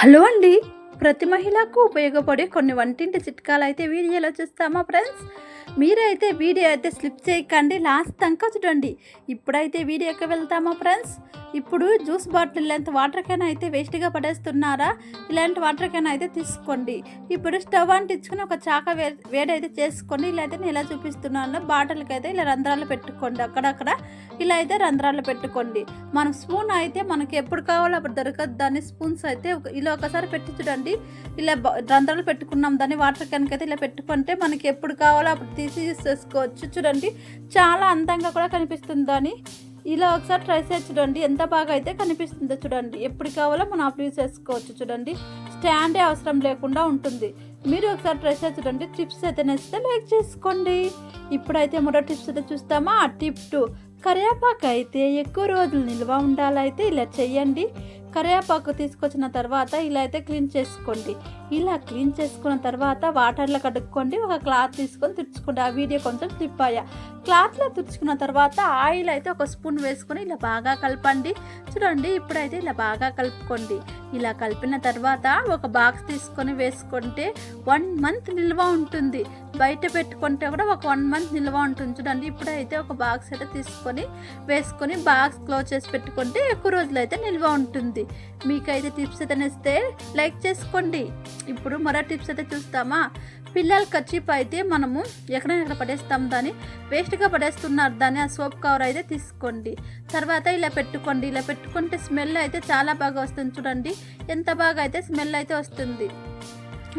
Hello అండి. ప్రతి మహిళకు ఉపయోగపడే కొన్ని వంటింటి చిట్కాలు అయితే వీడియోలో చూస్తామా ఫ్రెండ్స్? మీరైతే వీడియో అయితే స్లిప్ చేయకండి లాస్ట్ దాకా చూడండి. ఇప్పుడైతే వీడియోకి వెళ్తామా ఫ్రెండ్స్? ఇప్పుడు juice bottle length water can అయితే వేస్ట్గా పడేస్తున్నారా? ఇలాంటి వాటర్ క్యాన్ అయితే తీసుకోండి. ఇప్పుడు స్టవ్ అంటించుకుని ఒక చాక వే వేడైతే చేసుకోండి ఇలా అయితే నేను ఎలా చూపిస్తున్నాను బాటిల్కి అయితే ఇలా రంధ్రాలు పెట్టుకోండి అక్కడక్కడ ఇలా అయితే రంధ్రాలు పెట్టుకోండి. మనం స్పూన్ అయితే మనకి ఎప్పుడు కావాలో అప్పుడు దొరకదు. దాన్ని స్పూన్స్ అయితే ఇలా ఒకసారి పెట్టి చూడండి. ఇలా రంధ్రాలు పెట్టుకున్నాం. దాన్ని వాటర్ క్యాన్కి అయితే ఇలా పెట్టుకుంటే మనకి ఎప్పుడు కావాలో అప్పుడు తీసి చేసుకోవచ్చు చూడండి చాలా అందంగా కూడా కనిపిస్తుంది దాన్ని ఇలా ఒకసారి ట్రై చేసి చూడండి ఎంత బాగా అయితే కనిపిస్తుందో చూడండి. ఎప్పుడు కావాలో మనం అప్పుడు చేసుకోవచ్చు చూడండి. స్టాండే అవసరం లేకుండా ఉంటుంది. మీరు ఒకసారి ట్రై చేసి చూడండి. టిప్స్ అయితే నచ్చితే లైక్ చేసుకోండి. ఇప్పుడైతే మరో టిప్స్ అయితే చూస్తామా? ఆ టిప్ టూ కరివేపాకు అయితే ఎక్కువ రోజులు నిల్వ ఉండాలైతే ఇలా చేయండి కరివేపాకు తీసుకొచ్చిన తర్వాత ఇలా అయితే క్లీన్ చేసుకోండి. ఇలా క్లీన్ చేసుకున్న తర్వాత వాటర్లో కడుక్కోండి. ఒక క్లాత్ తీసుకొని తుడుచుకోండి ఆ వీడియో కొంచెం క్లిప్ అయ్యా. క్లాత్లో తుడుచుకున్న తర్వాత ఆయిల్ అయితే ఒక స్పూన్ వేసుకొని ఇలా బాగా కలపండి. చూడండి ఇప్పుడైతే ఇలా బాగా కలుపుకోండి. ఇలా కలిపిన తర్వాత ఒక బాక్స్ తీసుకొని వేసుకుంటే వన్ మంత్ నిల్వ ఉంటుంది. బయట పెట్టుకుంటే కూడా ఒక వన్ మంత్ నిల్వ ఉంటుంది చూడండి. ఇప్పుడైతే ఒక బాక్స్ అయితే తీసుకొని వేసుకొని బాక్స్ క్లోజ్ చేసి పెట్టుకుంటే ఎక్కువ రోజులు అయితే నిల్వ ఉంటుంది. మీకైతే టిప్స్ అయితే ఇస్తే లైక్ చేసుకోండి. ఇప్పుడు మరో టిప్స్ అయితే చూస్తామా? పిల్లల కచ్చిప్ అయితే మనము ఎక్కడైనా ఎక్కడ పడేస్తాం దాన్ని వేస్ట్గా పడేస్తున్నారు దాన్ని ఆ సోప్ కవర్ అయితే తీసుకోండి. తర్వాత ఇలా పెట్టుకోండి ఇలా పెట్టుకుంటే స్మెల్ అయితే చాలా బాగా వస్తుంది చూడండి. ఎంత బాగా అయితే స్మెల్ అయితే వస్తుంది.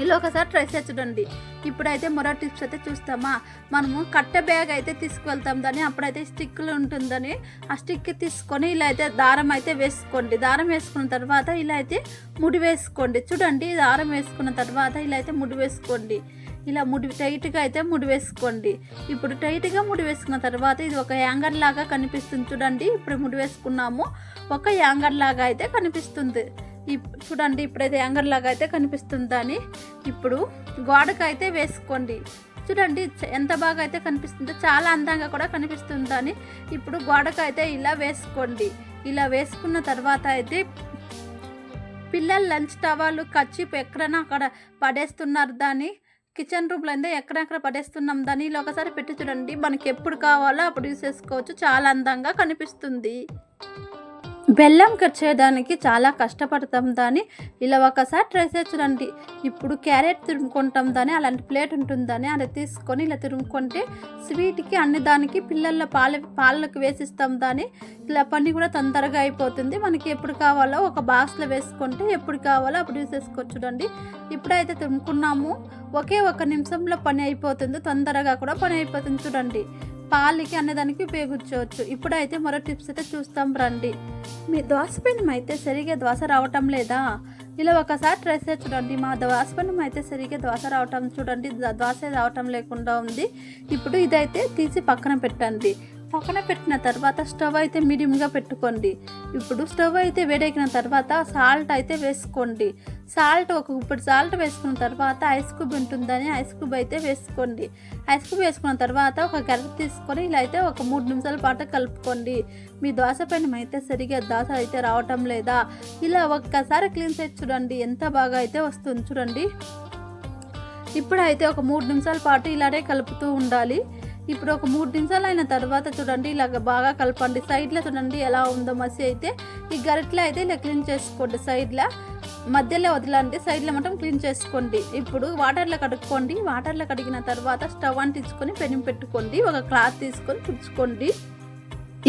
ఇలా ఒకసారి ట్రై చేసి చూడండి. ఇప్పుడైతే మరో టిప్స్ అయితే చూస్తామా? మనము కట్టె బ్యాగ్ అయితే తీసుకువెళ్తాం దాన్ని. అప్పుడైతే స్టిక్లు ఉంటుందని ఆ స్టిక్ తీసుకొని ఇలా అయితే దారం అయితే వేసుకోండి. దారం వేసుకున్న తర్వాత ఇలా అయితే ముడి వేసుకోండి. చూడండి దారం వేసుకున్న తర్వాత ఇలా అయితే ముడి వేసుకోండి. ఇలా ముడి టైట్గా అయితే ముడి వేసుకోండి. ఇప్పుడు టైట్గా ముడి వేసుకున్న తర్వాత ఇది ఒక యాంగర్ లాగా కనిపిస్తుంది. చూడండి ఇప్పుడు ముడి వేసుకున్నాము. ఒక యాంగర్ లాగా అయితే కనిపిస్తుంది. చూడండి ఇప్పుడైతే యాంగర్ లాగా అయితే కనిపిస్తుందని. ఇప్పుడు గోడకు అయితే వేసుకోండి. చూడండి ఎంత బాగా అయితే కనిపిస్తుందో చాలా అందంగా కూడా కనిపిస్తుందని. ఇప్పుడు గోడకు అయితే ఇలా వేసుకోండి. ఇలా వేసుకున్న తర్వాత అయితే పిల్లలు లంచ్ టవాలు కచ్చిప్ ఎక్కడైనా అక్కడ పడేస్తున్నారు దాన్ని. కిచెన్ రూమ్లో అయితే ఎక్కడెక్కడ పడేస్తున్నాం దాన్ని. ఇలా ఒకసారి పెట్టి చూడండి మనకి ఎప్పుడు కావాలో అప్పుడు యూస్ చేసుకోవచ్చు. చాలా అందంగా కనిపిస్తుంది. బెల్లం కట్ చేయడానికి చాలా కష్టపడతాం దాన్ని. ఇలా ఒకసారి ట్రై చేసి చూడండి. ఇప్పుడు క్యారెట్ తురుముకుంటాం దాన్ని అలాంటి ప్లేట్ ఉంటుందని అది తీసుకొని ఇలా తురుముకుంటే స్వీట్కి అన్ని దానికి పిల్లల పాల పాలకు వేసిస్తాం దాన్ని. ఇలా పని కూడా తొందరగా అయిపోతుంది. మనకి ఎప్పుడు కావాలో ఒక బాక్స్లో వేసుకుంటే ఎప్పుడు కావాలో అప్పుడు యూస్ చేసుకోవచ్చు చూడండి. ఇప్పుడైతే తురుముకున్నాము. ఒకే ఒక నిమిషంలో పని అయిపోతుంది. తొందరగా కూడా పని అయిపోతుంది చూడండి. పాలకి అన్నదానికి ఉపయోగించవచ్చు. ఇప్పుడైతే మరో టిప్స్ అయితే చూస్తాం రండి. మీ దోశ పెనం అయితే సరిగా దోశ రావటం లేదా? ఇలా ఒకసారి ట్రై చేసి చూడండి. మా దోశ పెనం అయితే సరిగా దోశ రావటం చూడండి. దోశ రావటం లేకుండా ఉంది. ఇప్పుడు ఇదైతే తీసి పక్కన పెట్టండి. పక్కన పెట్టిన తర్వాత స్టవ్ అయితే మీడియంగా పెట్టుకోండి. ఇప్పుడు స్టవ్ అయితే వేడెక్కిన తర్వాత సాల్ట్ అయితే వేసుకోండి. సాల్ట్ ఒక ఇప్పుడు సాల్ట్ వేసుకున్న తర్వాత ఐస్ క్యూబ్ ఉంటుందని ఐస్ క్యూబ్ అయితే వేసుకోండి. ఐస్ క్యూబ్ వేసుకున్న తర్వాత ఒక గరిట తీసుకొని ఇలా అయితే ఒక మూడు నిమిషాల పాటు కలుపుకోండి. మీ దోశ పెనం అయితే సరిగా దోశ అయితే రావటం లేదా? ఇలా ఒక్కసారి క్లీన్ చేసి చూడండి. ఎంత బాగా అయితే వస్తుంది చూడండి. ఇప్పుడైతే ఒక మూడు నిమిషాల పాటు ఇలానే కలుపుతూ ఉండాలి. ఇప్పుడు ఒక మూడు నిమిషాలు అయిన తర్వాత చూడండి ఇలాగ బాగా కలపండి. సైడ్లో చూడండి ఎలా ఉందో మసి అయితే ఈ గరిట్లో అయితే ఇలా క్లీన్ చేసుకోండి సైడ్లో మధ్యలో వదలండి సైడ్లో మొత్తం క్లీన్ చేసుకోండి. ఇప్పుడు వాటర్లో కడుక్కోండి. వాటర్లో కడిగిన తర్వాత స్టవ్ అంటించుకొని పెనం పెట్టుకోండి. ఒక క్లాత్ తీసుకొని తుడుచుకోండి.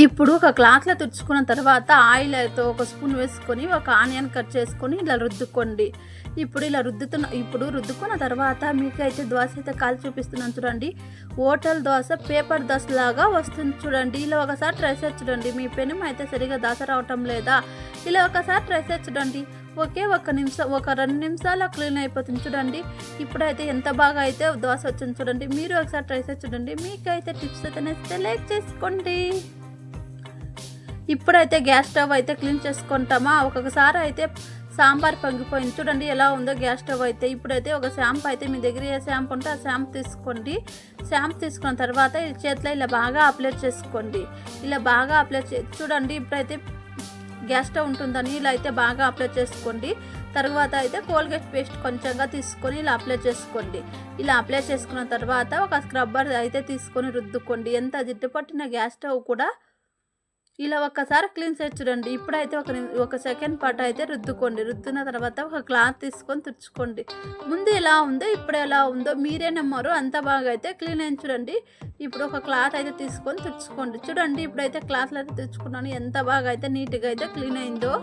ఇప్పుడు ఒక క్లాత్లో తుడుచుకున్న తర్వాత ఆయిల్ అయితే ఒక స్పూన్ వేసుకొని ఒక ఆనియన్ కట్ చేసుకొని ఇలా రుద్దుకోండి. ఇప్పుడు ఇలా రుద్దుతున్న ఇప్పుడు రుద్దుకున్న తర్వాత మీకైతే దోశ అయితే కాల్ చూపిస్తున్నాను చూడండి. హోటల్ దోశ పేపర్ దోశ లాగా వస్తుంది చూడండి. ఇలా ఒకసారి ట్రై చేసి చూడండి. మీ పెనం అయితే సరిగా దోశ రావటం లేదా? ఇలా ఒకసారి ట్రై చేసి చూడండి. ఒకే ఒక నిమిషం ఒక రెండు నిమిషాలు క్లీన్ అయిపోతుంది చూడండి. ఇప్పుడైతే ఎంత బాగా అయితే దోశ వచ్చింది చూడండి. మీరు ఒకసారి ట్రై చేసి చూడండి. మీకైతే టిప్స్ అయితే నచ్చితే లైక్ చేసుకోండి. ఇప్పుడైతే గ్యాస్ స్టవ్ అయితే క్లీన్ చేసుకుంటామా? ఒక్కొక్కసారి అయితే సాంబార్ పొంగిపోయింది. చూడండి ఎలా ఉందో గ్యాస్ స్టవ్ అయితే. ఇప్పుడైతే ఒక షాంపూ అయితే మీ దగ్గర ఏ షాంపూ ఉంటే ఆ షాంపూ తీసుకోండి. షాంపూ తీసుకున్న తర్వాత ఈ చేతిలో ఇలా బాగా అప్లై చేసుకోండి. ఇలా బాగా అప్లై చే చూడండి ఇప్పుడైతే గ్యాస్ స్టవ్ ఉంటుందని ఇలా అయితే బాగా అప్లై చేసుకోండి. తర్వాత అయితే కోల్గేట్ పేస్ట్ కొంచెంగా తీసుకొని ఇలా అప్లై చేసుకోండి. ఇలా అప్లై చేసుకున్న తర్వాత ఒక స్క్రబ్బర్ అయితే తీసుకొని రుద్దుకోండి. ఎంత జిడ్డు పట్టిన గ్యాస్ స్టవ్ కూడా ఇలా ఒక్కసారి క్లీన్ చేసి చూడండి. ఇప్పుడైతే ఒక ఒక సెకండ్ పాటు అయితే రుద్దుకోండి. రుద్దిన తర్వాత ఒక క్లాత్ తీసుకొని తుడుచుకోండి. ముందు ఎలా ఉందో ఇప్పుడు ఎలా ఉందో మీరే నమ్మరు. అంత బాగా అయితే క్లీన్ అయిన చూడండి. ఇప్పుడు ఒక క్లాత్ అయితే తీసుకొని తుడుచుకోండి. చూడండి ఇప్పుడైతే క్లాత్లు అయితే తుడుచుకున్నాను. ఎంత బాగా అయితే నీట్గా అయితే క్లీన్ అయిందో.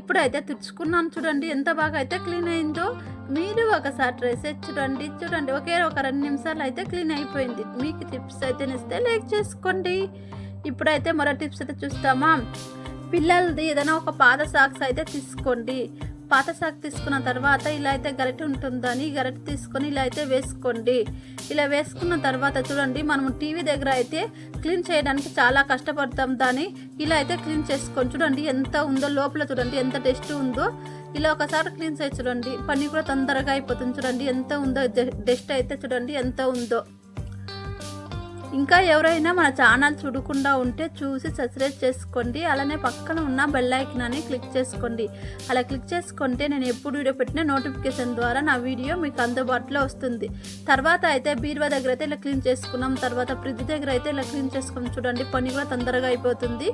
ఇప్పుడైతే తుడుచుకున్నాను చూడండి. ఎంత బాగా అయితే క్లీన్ అయిందో. మీరు ఒకసారి ట్రై చేసి చూడండి చూడండి ఒకే ఒక రెండు నిమిషాలు అయితే క్లీన్ అయిపోయింది. మీకు టిప్స్ అయితే ఇస్తే లైక్ చేసుకోండి. ఇప్పుడైతే మరో టిప్స్ అయితే చూస్తామా? పిల్లలది ఏదైనా ఒక పాత సాక్స్ అయితే తీసుకోండి. పాత సాక్ తీసుకున్న తర్వాత ఇలా అయితే గరిటె ఉంటుందని గరిటె తీసుకొని ఇలా అయితే వేసుకోండి. ఇలా వేసుకున్న తర్వాత చూడండి మనం టీవీ దగ్గర అయితే క్లీన్ చేయడానికి చాలా కష్టపడతాం దాన్ని. ఇలా అయితే క్లీన్ చేసుకొని చూడండి ఎంత ఉందో లోపల చూడండి ఎంత టెస్ట్ ఉందో. ఇలా ఒకసారి క్లీన్ చేసి చూడండి. పని కూడా తొందరగా అయిపోతుంది చూడండి. ఎంత ఉందో డస్ట్ అయితే చూడండి. ఎంత ఉందో. ఇంకా ఎవరైనా మన ఛానల్ చూడకుండా ఉంటే చూసి సబ్స్క్రైబ్ చేసుకోండి. అలానే పక్కన ఉన్న బెల్ అని క్లిక్ చేసుకోండి. అలా క్లిక్ చేసుకుంటే నేను ఎప్పుడు వీడియో పెట్టిన నోటిఫికేషన్ ద్వారా నా వీడియో మీకు అందుబాటులో వస్తుంది. తర్వాత అయితే బీరువా దగ్గర అయితే ఇలా క్లీన్ చేసుకున్నాం. తర్వాత ఫ్రిడ్జ్ దగ్గర అయితే ఇలా క్లీన్ చేసుకుని చూడండి పని కూడా తొందరగా అయిపోతుంది.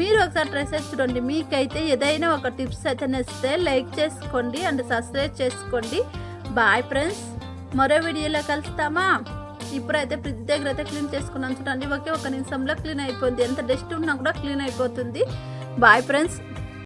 మీరు ఒకసారి ట్రై చేసి చూడండి. మీకైతే ఏదైనా ఒక టిప్స్ అయితే నచ్చితే లైక్ చేసుకోండి అండ్ సబ్స్క్రైబ్ చేసుకోండి. బాయ్ ఫ్రెండ్స్ మరో వీడియోలో కలుస్తామా? ఇప్పుడైతే ఫ్రిడ్జ్ దగ్గర అయితే క్లీన్ చేసుకున్నాను. చూడండి ఒకే ఒక నిమిషంలో క్లీన్ అయిపోయింది. ఎంత డస్ట్ ఉన్నా కూడా క్లీన్ అయిపోతుంది. Bye friends